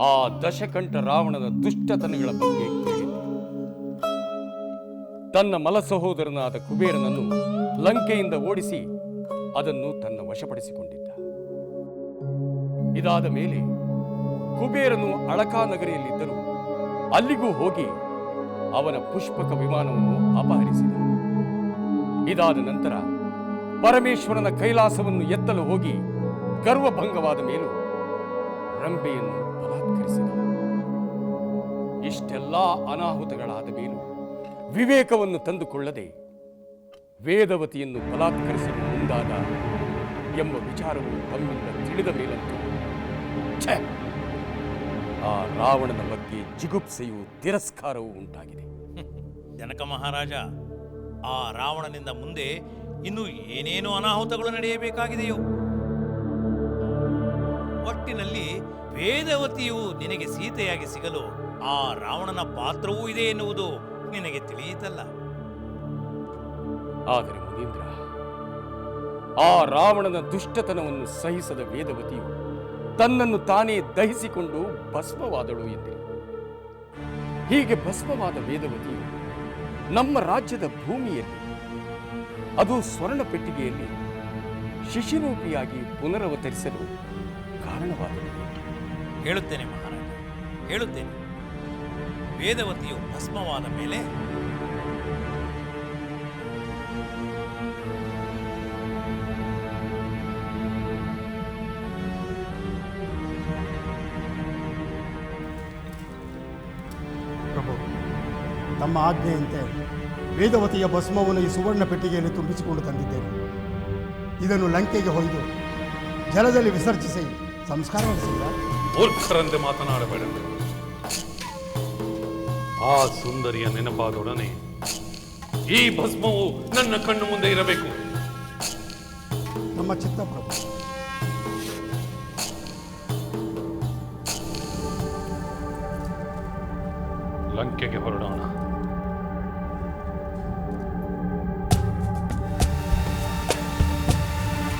ಆ ದಶಕಂಠ ರಾವಣದ ದುಷ್ಟತನಗಳ ಬಗ್ಗೆ ತನ್ನ ಮಲ ಸಹೋದರನಾದ ಕುಬೇರನನ್ನು ಲಂಕೆಯಿಂದ ಓಡಿಸಿ ಅದನ್ನು ತನ್ನ ವಶಪಡಿಸಿಕೊಂಡಿದ್ದ. ಇದಾದ ಮೇಲೆ ಕುಬೇರನು ಅಳಕಾ ನಗರಿಯಲ್ಲಿದ್ದರೂ ಅಲ್ಲಿಗೂ ಹೋಗಿ ಅವನ ಪುಷ್ಪಕ ವಿಮಾನವನ್ನು ಅಪಹರಿಸಿದ. ಇದಾದ ನಂತರ ಪರಮೇಶ್ವರನ ಕೈಲಾಸವನ್ನು ಎತ್ತಲು ಹೋಗಿ ಗರ್ವಭಂಗವಾದ ಮೇಲೂ ರಂಬೆಯನ್ನು ಬಲಾತ್ಕರಿಸಿದ ಇಷ್ಟೆಲ್ಲ ಅನಾಹುತಗಳಾದ ಮೇಲೂ ವಿವೇಕವನ್ನು ತಂದುಕೊಳ್ಳದೆ ವೇದವತಿಯನ್ನು ಬಲಾತ್ಕರಿಸಲು ಮುಂದಾದ ಎಂಬ ವಿಚಾರವು ತಮ್ಮಿಂದ ತಿಳಿದ ಮೇಲಂತೂ, ಛೆ! ಆ ರಾವಣನ ಬಗ್ಗೆ ಜಿಗುಪ್ಸೆಯು ತಿರಸ್ಕಾರವೂ ಉಂಟಾಗಿದೆ. ಜನಕ ಮಹಾರಾಜ, ಆ ರಾವಣನಿಂದ ಮುಂದೆ ಇನ್ನು ಏನೇನು ಅನಾಹುತಗಳು ನಡೆಯಬೇಕಾಗಿದೆಯೋ? ಒಟ್ಟಿನಲ್ಲಿ ವೇದವತಿಯು ನಿನಗೆ ಸೀತೆಯಾಗಿ ಸಿಗಲು ಆ ರಾವಣನ ಪಾತ್ರವೂ ಇದೆ ಎನ್ನುವುದು ನಿನಗೆ ತಿಳಿಯಿತಲ್ಲ. ಆದರೆ ಮುನೀಂದ್ರ, ಆ ರಾವಣನ ದುಷ್ಟತನವನ್ನು ಸಹಿಸದ ವೇದವತಿಯು ತನ್ನನ್ನು ತಾನೇ ದಹಿಸಿಕೊಂಡು ಭಸ್ಮವಾದಳು ಎಂದೆ. ಹೀಗೆ ಭಸ್ಮವಾದ ವೇದವತಿಯು ನಮ್ಮ ರಾಜ್ಯದ ಭೂಮಿಯಲ್ಲಿ, ಅದು ಸ್ವರ್ಣ ಪೆಟ್ಟಿಗೆಯಲ್ಲಿ ಶಿಶಿರೂಪಿಯಾಗಿ ಪುನರವತರಿಸಲು ಕಾರಣವಾದಳು ಹೇಳುತ್ತೇನೆ ಮಹಾರಾಜ ಹೇಳುತ್ತೇನೆ. ವೇದವತಿಯು ಭಸ್ಮವಾದ ಮೇಲೆ ಪ್ರಭು ತಮ್ಮ ಆಜ್ಞೆಯಂತೆ ವೇದವತಿಯ ಭಸ್ಮವನ್ನು ಈ ಸುವರ್ಣ ಪೆಟ್ಟಿಗೆಯಲ್ಲಿ ತುಂಬಿಸಿಕೊಂಡು ತಂದಿದ್ದೇನೆ. ಇದನ್ನು ಲಂಕೆಗೆ ಹೊಯ್ದು ಜಲದಲ್ಲಿ ವಿಸರ್ಜಿಸಿ ಸಂಸ್ಕಾರ ನಡೆಸಿದ ಮೂರ್ಖರಂತೆ ಮಾತನಾಡಬೇಡ ಆ ಸುಂದರಿಯ ನೆನಪಾದೊಡನೆ ಈ ಭಸ್ಮವು ನನ್ನ ಕಣ್ಣು ಮುಂದೆ ಇರಬೇಕು ನಮ್ಮ ಚಿತ್ತ ಪ್ರಭು ಲಂಕೆಗೆ ಹೊರಡೋಣ